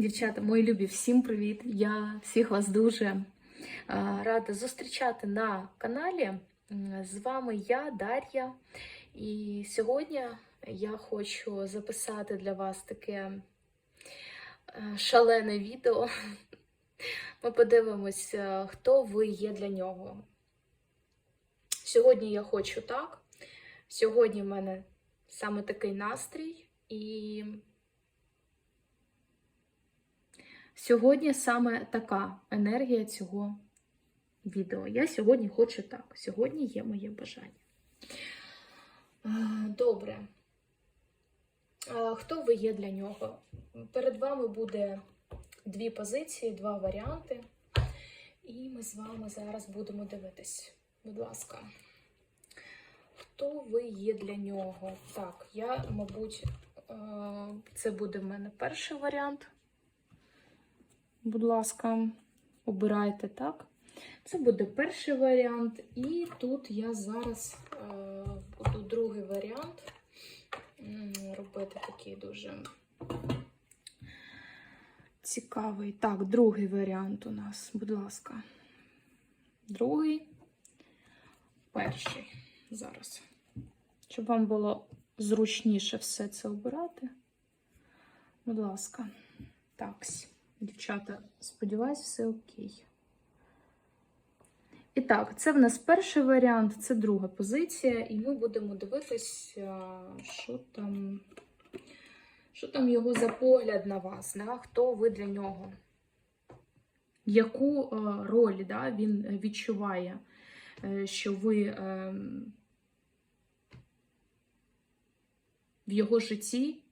Дівчата, мої любі, всім привіт! Я всіх вас дуже е, рада зустрічати на каналі. З вами я, Дар'я, і сьогодні я хочу записати для вас таке е, шалене відео. Ми подивимось, е, хто ви є для нього. Сьогодні я хочу так. Сьогодні в мене саме такий настрій, і Сьогодні саме така енергія цього відео. Я сьогодні хочу так. Сьогодні є моє бажання. Добре. Хто ви є для нього? Перед вами буде дві позиції, два варіанти. І ми з вами зараз будемо дивитись. Будь ласка. Хто ви є для нього? Так, я, мабуть, е, це буде в мене перший варіант будь ласка, обирайте так. Це буде перший варіант, і тут я зараз е, буду другий варіант робити такий дуже цікавий. Так, другий варіант у нас, будь ласка. Другий, перший зараз. Щоб вам було зручніше все це обирати. Будь ласка, таксі. Дівчата, сподіваюсь, все окей. І так, це в нас перший варіант, це друга позиція, і ми будемо дивитись, що там, що там його за погляд на вас, да? хто ви для нього, яку а, роль да, він відчуває, е, що ви е, в його житті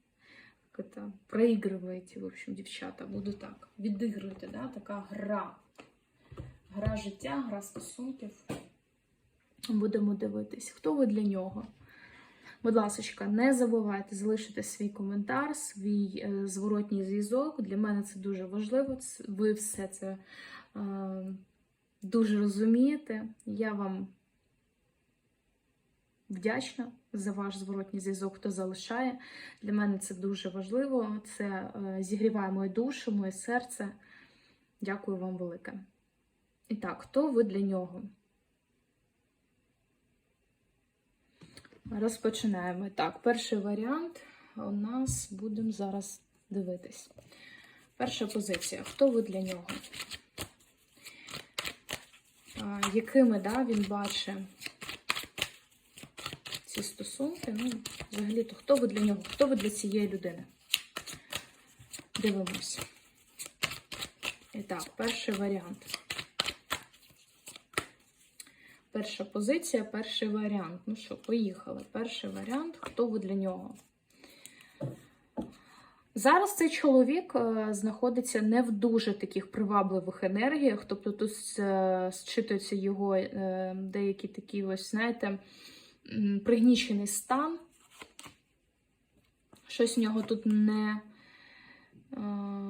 это, проигрываете, в общем, дівчата, буду так. Відігруєте, да? така гра. Гра життя, гра стосунків. Будемо дивитись, хто ви для нього. Будь ласка, не забувайте залишити свій коментар, свій е, зворотній зв'язок. Для мене це дуже важливо. Ви все це е, дуже розумієте. Я вам вдячна за ваш зворотній зв'язок, хто залишає. Для мене це дуже важливо. Це е, зігріває мою душу, моє серце. Дякую вам велике. І так, хто ви для нього? Розпочинаємо. Так, перший варіант у нас будемо зараз дивитись. Перша позиція. Хто ви для нього? Якими да, він бачить ці стосунки? Ну, взагалі-то, хто ви для нього? Хто ви для цієї людини? Дивимось. І так, перший варіант. Перша позиція, перший варіант. Ну що, поїхали. Перший варіант. Хто ви для нього? Зараз цей чоловік е, знаходиться не в дуже таких привабливих енергіях, тобто тут е, зчитуються його е, деякі такі, ось, знаєте, пригнічений стан. Щось в нього тут не, е,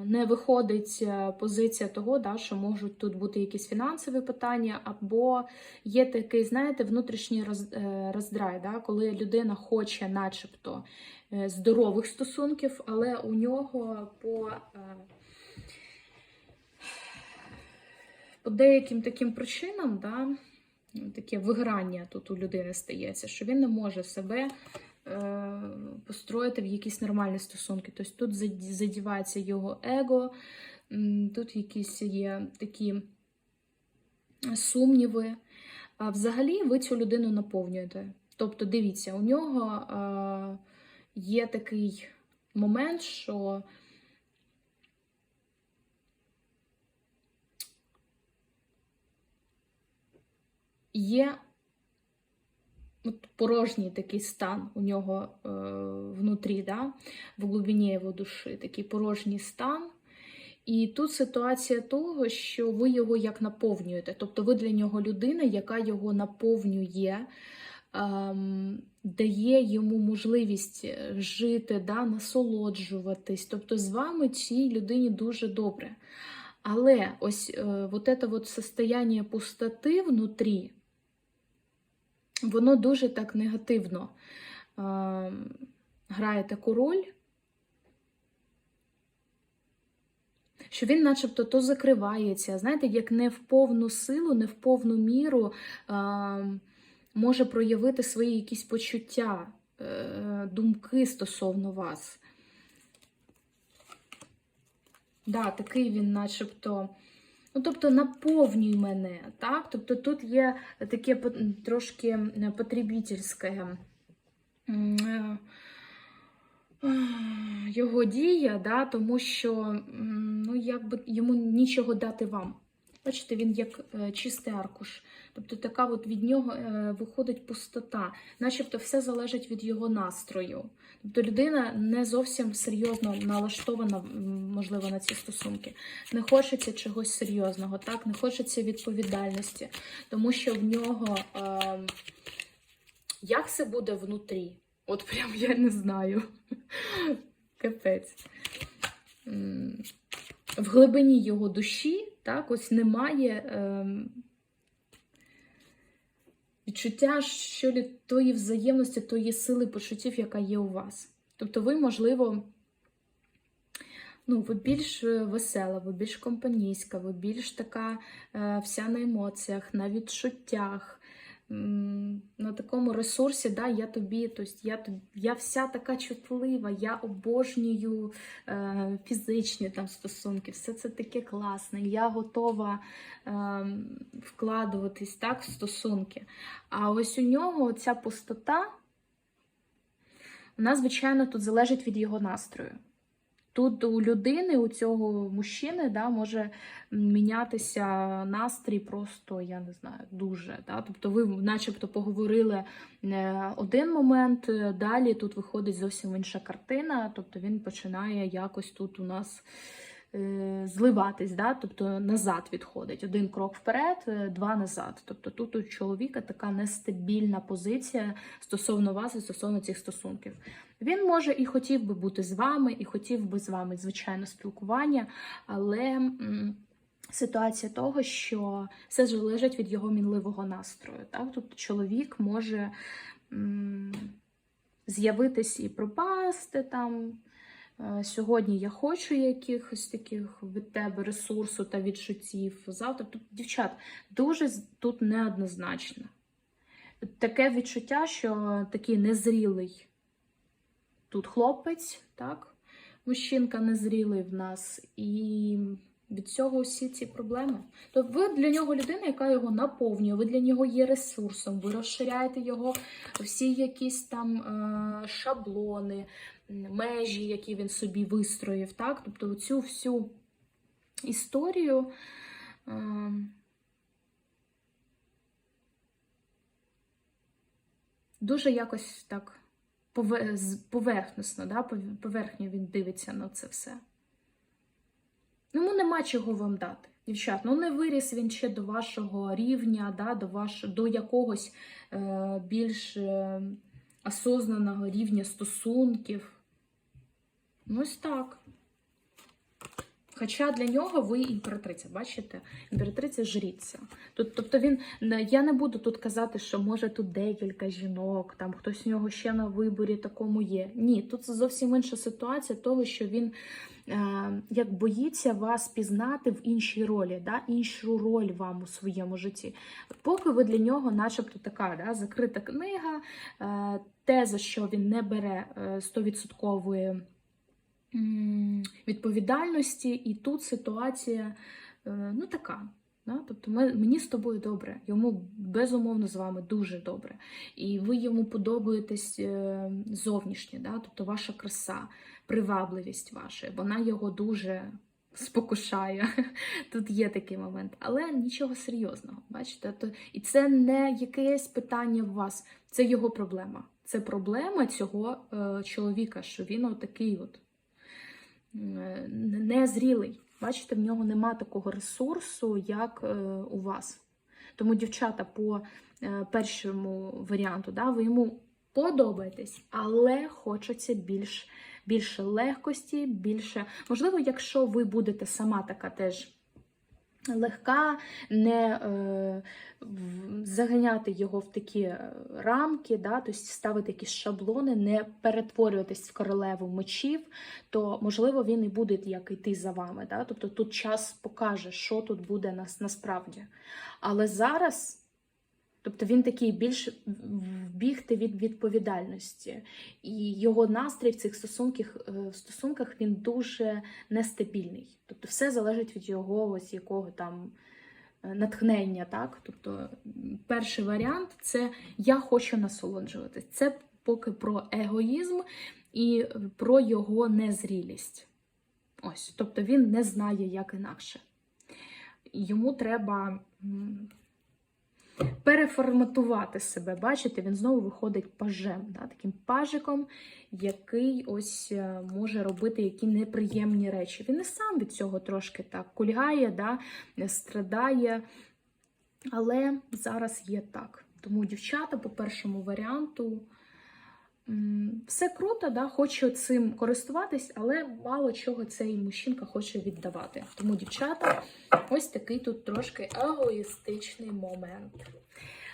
не виходить е, позиція того, да, що можуть тут бути якісь фінансові питання, або є такий, знаєте, внутрішній роз, е, роздрай, да, коли людина хоче, начебто, здорових стосунків, але у нього по, по деяким таким причинам, да, таке виграння тут у людини стається, що він не може себе е, построїти в якісь нормальні стосунки. Тобто тут задівається його его, тут якісь є такі сумніви. А взагалі ви цю людину наповнюєте. Тобто, дивіться, у нього е, є такий момент, що є от порожній такий стан у нього е, внутрі, да, в глибині його душі, такий порожній стан. І тут ситуація того, що ви його як наповнюєте. Тобто ви для нього людина, яка його наповнює, ем, дає йому можливість жити, да, насолоджуватись. Тобто з вами цій людині дуже добре. Але ось е, вот это вот состояние пустоти внутрі, воно дуже так негативно е, грає таку роль. що він, начебто, то закривається, знаєте, як не в повну силу, не в повну міру а, може проявити свої якісь почуття, е, думки стосовно вас. Да, такий він, начебто. Ну, тобто, наповнюй мене, так? Тобто тут є таке трошки потребітельське е, його дія, да, тому що ну, якби йому нічого дати вам. Бачите, він як е, чистий аркуш. Тобто така от від нього е, виходить пустота, начебто все залежить від його настрою. Тобто людина не зовсім серйозно налаштована, можливо, на ці стосунки. Не хочеться чогось серйозного, так, не хочеться відповідальності, тому що в нього е, як це буде внутрі? От прям я не знаю. Капець. В глибині його душі, так, ось немає ем, відчуття що лі тої взаємності, тої сили почуттів, яка є у вас. Тобто ви, можливо, ну, ви більш е, весела, ви більш компанійська, ви більш така е, вся на емоціях, на відчуттях. На такому ресурсі, да, я тобі, тобто я, я вся така чутлива, я обожнюю е, фізичні там стосунки, все це таке класне, я готова е, вкладуватись так, в стосунки. А ось у нього ця пустота, вона, звичайно, тут залежить від його настрою. Тут у людини, у цього мужчини, да, може мінятися настрій просто, я не знаю, дуже. Да? Тобто ви начебто поговорили е, один момент, е, далі тут виходить зовсім інша картина, тобто він починає якось тут у нас зливатись, да? тобто назад відходить. Один крок вперед, е, два назад. Тобто тут у чоловіка така нестабільна позиція стосовно вас і стосовно цих стосунків. Він може і хотів би бути з вами, і хотів би з вами, звичайно, спілкування, але ситуація того, що все залежить від його мінливого настрою. Так? Тобто чоловік може з'явитись і пропасти там. Е, Сьогодні я хочу якихось таких від тебе ресурсу та відчуттів. Завтра тут, дівчат, дуже тут неоднозначно. Таке відчуття, що такий незрілий тут хлопець, так? Мужчинка незрілий в нас, і від цього всі ці проблеми. Тобто ви для нього людина, яка його наповнює, ви для нього є ресурсом, ви розширяєте його всі якісь там е, шаблони, межі, які він собі вистроїв. Так? Тобто цю всю історію. Е, Дуже якось так пове- з- поверхносно, да? пов- поверхньо він дивиться на це все. Йому нема чого вам дати. Дівчат, ну не виріс він ще до вашого рівня, да, до, ваш, до якогось е, більш е, осознаного рівня стосунків. Ну, ось так. Хоча для нього ви імператриця, бачите? Імператриця. Тут, тобто він, я не буду тут казати, що може тут декілька жінок, там хтось у нього ще на виборі такому є. Ні, тут зовсім інша ситуація того, що він е, як боїться вас пізнати в іншій ролі, да? іншу роль вам у своєму житті. Поки ви для нього, начебто, така да? закрита книга, е, те, за що він не бере е, 100% м, відповідальності, і тут ситуація е, ну така. Да? Тобто ми, мені з тобою добре, йому безумовно з вами дуже добре. І ви йому подобаєтесь е, зовнішнє, да? тобто ваша краса, привабливість ваша, вона його дуже спокушає. Тут є такий момент, але нічого серйозного. Бачите? То, і це не якесь питання в вас, це його проблема. Це проблема цього е, чоловіка, що він отакий от незрілий. Бачите, в нього нема такого ресурсу, як е, у вас. Тому, дівчата, по е, першому варіанту, да, ви йому подобаєтесь, але хочеться більш, більше легкості, більше. Можливо, якщо ви будете сама така теж легка, не е, заганяти його в такі е, рамки, да, тобто ставити якісь шаблони, не перетворюватись в королеву мечів, то можливо він і буде як йти за вами. Да? Тобто тут час покаже, що тут буде нас насправді. Але зараз. Тобто він такий більш вбігти від відповідальності. І його настрій в цих стосунках, е, в стосунках він дуже нестабільний. Тобто все залежить від його ось якого там е, натхнення. Так? Тобто перший варіант це я хочу насолоджуватись. Це поки про егоїзм і про його незрілість. Ось, тобто він не знає, як інакше. Йому треба. Переформатувати себе. Бачите, він знову виходить пажем, да, таким пажиком, який ось е, може робити які неприємні речі. Він і сам від цього трошки так кульгає, да, страдає. Але зараз є так. Тому дівчата по першому варіанту. Все круто, да, хоче цим користуватись, але мало чого цей мужчинка хоче віддавати. Тому, дівчата, ось такий тут трошки егоїстичний момент.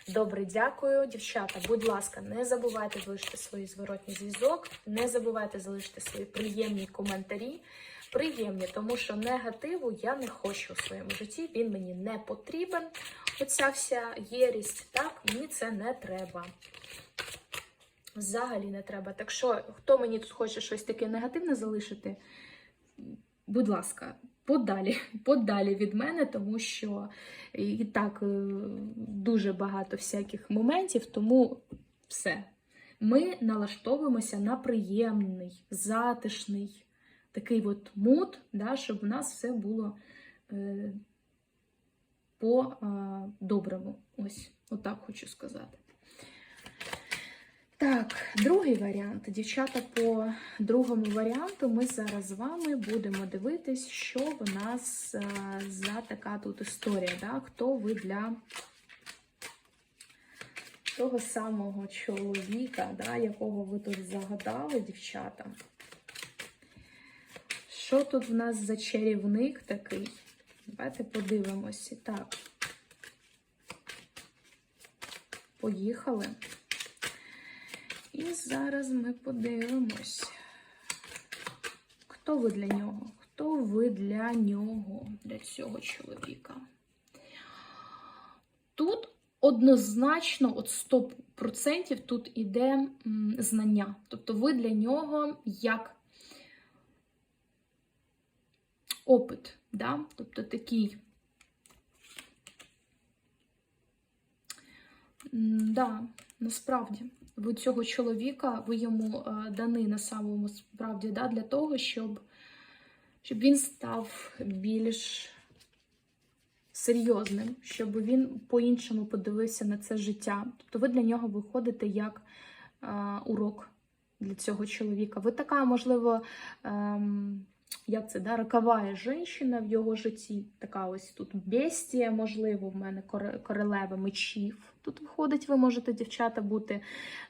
Добре, дякую, дівчата. Будь ласка, не забувайте залишити свій зворотній зв'язок, не забувайте залишити свої приємні коментарі. Приємні, тому що негативу я не хочу у своєму житті. Він мені не потрібен. Оця вся єрість, так, мені це не треба. Взагалі не треба. Так що, хто мені тут хоче щось таке негативне залишити, будь ласка, подалі, подалі від мене, тому що і так е, дуже багато всяких моментів, тому все. Ми налаштовуємося на приємний, затишний такий от мут, да, щоб в нас все було е, по-доброму. Ось, отак хочу сказати. Так, другий варіант. Дівчата, по другому варіанту ми зараз з вами будемо дивитись, що в нас е, за така тут історія. Да? Хто ви для того самого чоловіка, да, якого ви тут загадали, дівчата? Що тут в нас за чарівник такий? Давайте подивимося. Так. Поїхали. І зараз ми подивимось, хто ви для нього? Хто ви для нього, для цього чоловіка? Тут однозначно, от 100% тут іде знання. Тобто ви для нього як опит, да? тобто такий. Да, насправді ви цього чоловіка, ви йому е, дані на самому справді да, для того, щоб, щоб він став більш серйозним, щоб він по-іншому подивився на це життя. Тобто ви для нього виходите як е, урок для цього чоловіка. Ви така, можливо, ем, як це, да, рокова жінка в його житті. Така ось тут бестія, можливо, в мене королева мечів. Тут виходить, ви можете, дівчата, бути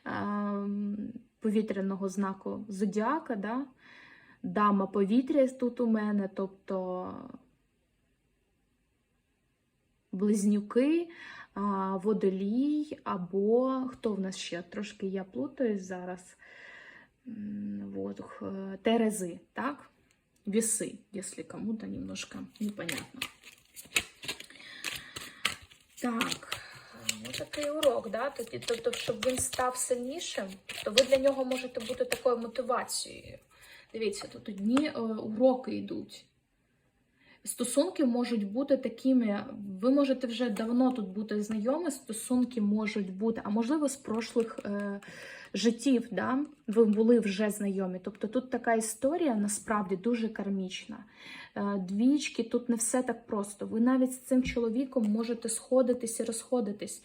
ем, повітряного знаку зодіака, да? дама повітря тут у мене, тобто близнюки, водолій, або хто в нас ще? Трошки я плутаюсь зараз. Терези, так? Весы, если кому-то немножко непонятно. Так, ось такий урок, да? Тобто, щоб він став сильнішим, то ви для нього можете бути такою мотивацією. Дивіться, тут одні е, уроки йдуть. Стосунки можуть бути такими, ви можете вже давно тут бути знайомі, стосунки можуть бути, а можливо, з прошлих е, життів, да? ви були вже знайомі. Тобто тут така історія насправді дуже кармічна. Е, двічки, тут не все так просто. Ви навіть з цим чоловіком можете сходитись і розходитись.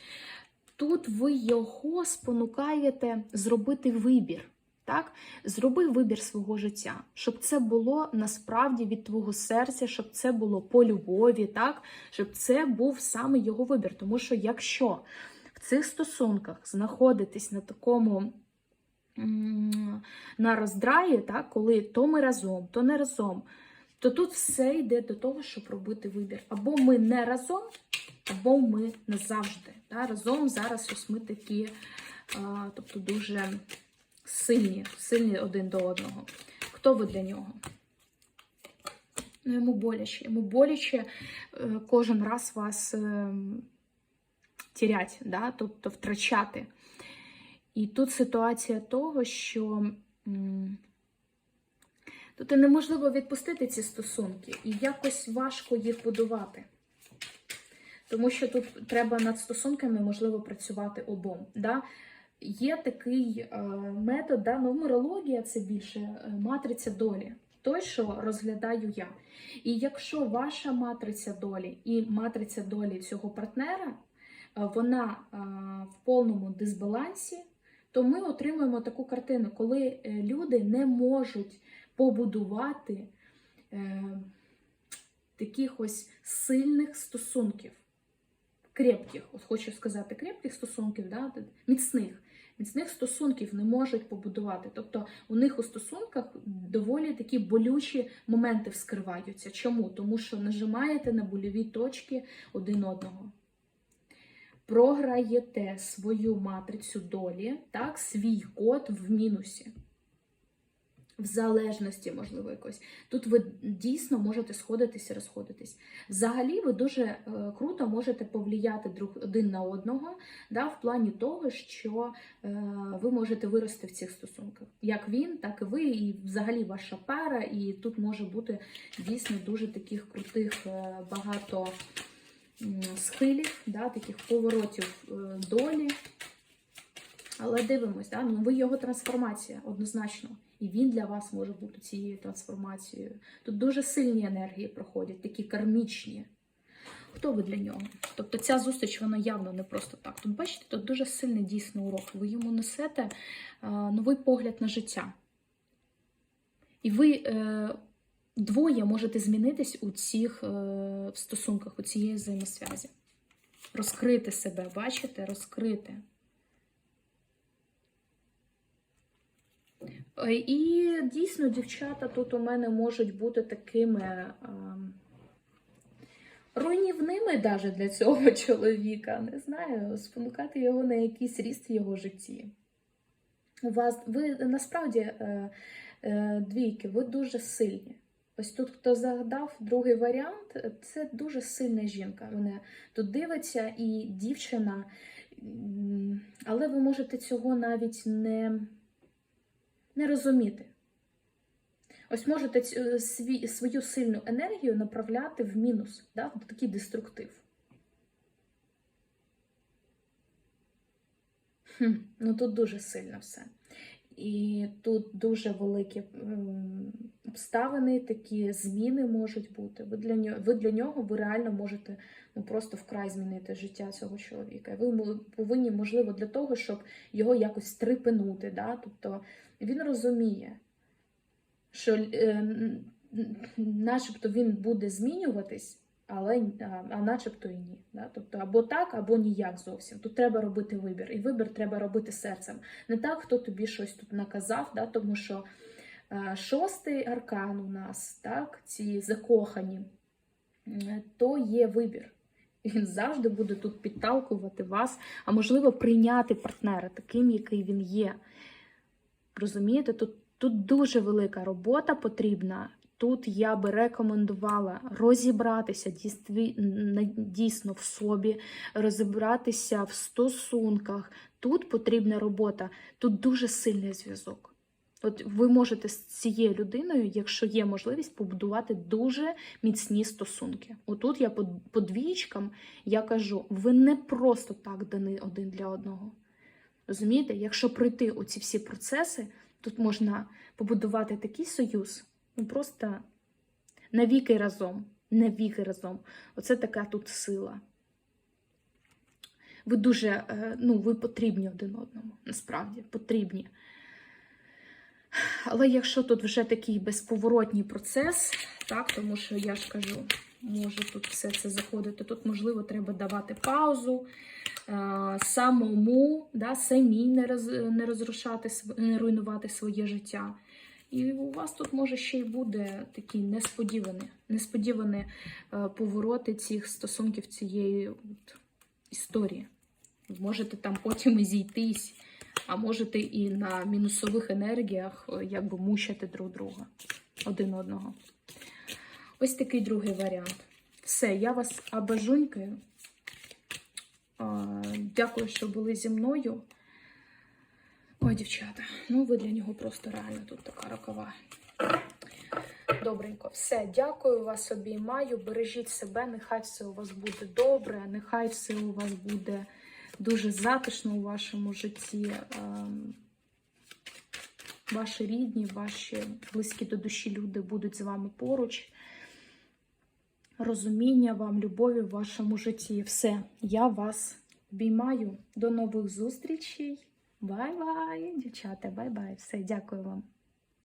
Тут ви його спонукаєте зробити вибір. Так? Зроби вибір свого життя, щоб це було насправді від твого серця, щоб це було по любові, так? щоб це був саме його вибір. Тому що якщо в цих стосунках знаходитись на такому на роздраї, так? коли то ми разом, то не разом, то тут все йде до того, щоб робити вибір. Або ми не разом, або ми назавжди. Да? Разом зараз ось ми такі, тобто дуже сильні, сильні один до одного. Хто ви для нього? Ну, йому боляче. Йому боляче е, кожен раз вас е, тірять, да? тобто втрачати. І тут ситуація того, що тут неможливо відпустити ці стосунки, і якось важко їх будувати. Тому що тут треба над стосунками, можливо, працювати обом. Да? Є такий е, метод, да? нумерологія це більше е, матриця долі. Той, що розглядаю я. І якщо ваша матриця долі і матриця долі цього партнера, е, вона в повному дисбалансі, то ми отримуємо таку картину, коли люди не можуть побудувати таких ось сильних стосунків, крепких, от хочу сказати, крепких стосунків, да, міцних. Міцних стосунків не можуть побудувати. Тобто у них у стосунках доволі такі болючі моменти вскриваються. Чому? Тому що нажимаєте на больові точки один одного. Програєте свою матрицю долі, так, свій код в мінусі. В залежності, можливо, якось. Тут ви дійсно можете сходитися, розходитись. Взагалі, ви дуже е, круто можете повлияти друг один на одного, да, в плані того, що е, ви можете вирости в цих стосунках. Як він, так і ви, і взагалі ваша пара. І тут може бути дійсно дуже таких крутих е, багато схилів, да, таких поворотів е, долі. Але дивимось, да? ну, ви його трансформація однозначно. І він для вас може бути цією трансформацією. Тут дуже сильні енергії проходять, такі кармічні. Хто ви для нього? Тобто ця зустріч, вона явно не просто так. Тут, бачите, тут дуже сильний дійсно урок. Ви йому несете е, новий погляд на життя. І ви е, двоє можете змінитись у цих е, стосунках, у цієї взаємосвязі. Розкрити себе, бачите? Розкрити. І дійсно, дівчата тут у мене можуть бути такими ем, руйнівними даже для цього чоловіка. Не знаю, спонукати його на якийсь ріст в його житті. У вас, ви насправді, е, е, двійки, ви дуже сильні. Ось тут, хто загадав другий варіант, це дуже сильна жінка. Вона тут дивиться і дівчина, але ви можете цього навіть не не розуміти. Ось можете свій, свою сильну енергію направляти в мінус, да, в такий деструктив. Хм, ну тут дуже сильно все. І тут дуже великі обставини, такі зміни можуть бути. Ви для нього, ви для нього ви реально можете ну, просто вкрай змінити життя цього чоловіка. Ви повинні, можливо, для того, щоб його якось стрипинути. Да? Тобто він розуміє, що е, начебто він буде змінюватись, але а, начебто і ні. Да? Тобто або так, або ніяк зовсім. Тут треба робити вибір. І вибір треба робити серцем. Не так, хто тобі щось тут наказав, да? тому що е, шостий аркан у нас, так, ці закохані, то є вибір. Він завжди буде тут підталкувати вас, а можливо прийняти партнера таким, який він є. Розумієте, тут, тут дуже велика робота потрібна. Тут я би рекомендувала розібратися дійсно в собі, розібратися в стосунках. Тут потрібна робота, тут дуже сильний зв'язок. От ви можете з цією людиною, якщо є можливість, побудувати дуже міцні стосунки. Отут я по двічкам я кажу: ви не просто так дані один для одного. Розумієте, якщо пройти оці всі процеси, тут можна побудувати такий союз, ну просто навіки разом. Навіки разом. Оце така тут сила. Ви дуже, е, ну, ви потрібні один одному, насправді, потрібні. Але якщо тут вже такий безповоротній процес, так, тому що я ж кажу, може тут все це заходити, тут, можливо, треба давати паузу, е, самому, да, самій не, роз, не розрушати, не руйнувати своє життя. І у вас тут може ще й буде такі несподівані, несподівані е, повороти цих стосунків цієї от, історії. Можете там потім і зійтись, а можете і на мінусових енергіях е, якби мучити друг друга один одного. Ось такий другий варіант. Все, я вас обожунькаю. А, Дякую, що були зі мною. Ой, дівчата, ну ви для нього просто реально тут така рокова. Добренько, все, дякую вас, обіймаю. Бережіть себе, нехай все у вас буде добре, нехай все у вас буде дуже затишно у вашому житті. Ем, Ваші рідні, ваші близькі до душі люди будуть з вами поруч. Розуміння вам, любові в вашому житті. Все, я вас обіймаю. До нових зустрічей. Бай-бай, дівчата, бай-бай. Все, дякую вам.